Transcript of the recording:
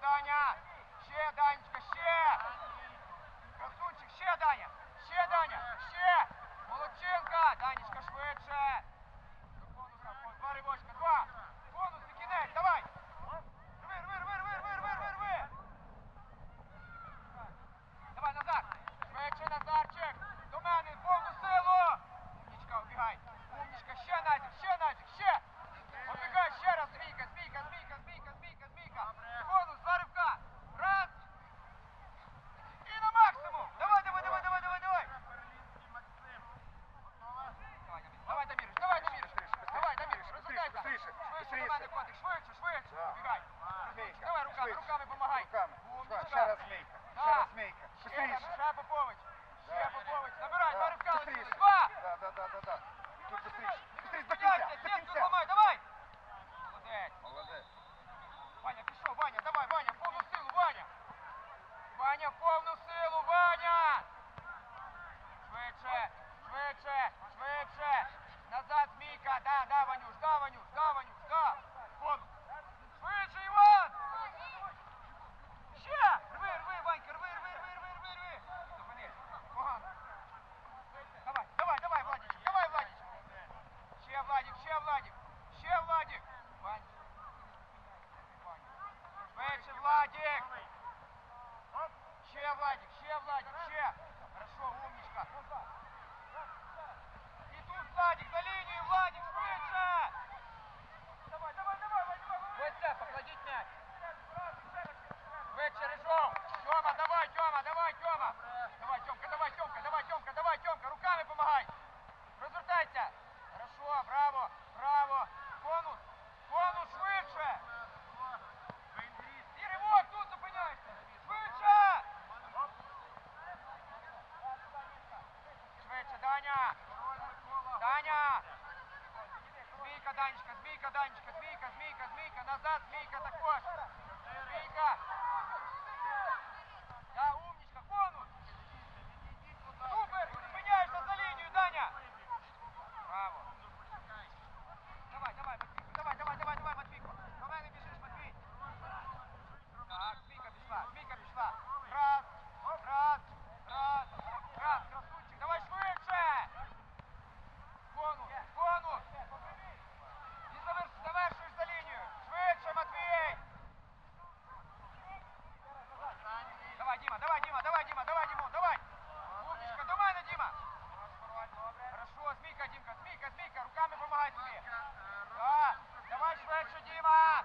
Даня! Ще, Данечка, ще! Красунчик, ще, Даня! Ще, Даня! Ще! Молодчинка! Данечка, швидше! Два ривочка, два! Бонус, кінець, давай! Fica! Дима, давай, Дима, давай, Дима, давай, Диму, давай. Умничка, давай на Дима. Хорошо, змійка, Дімка, змійка, змійка, руками помагай тобі. Да. Давай швидше, Діма.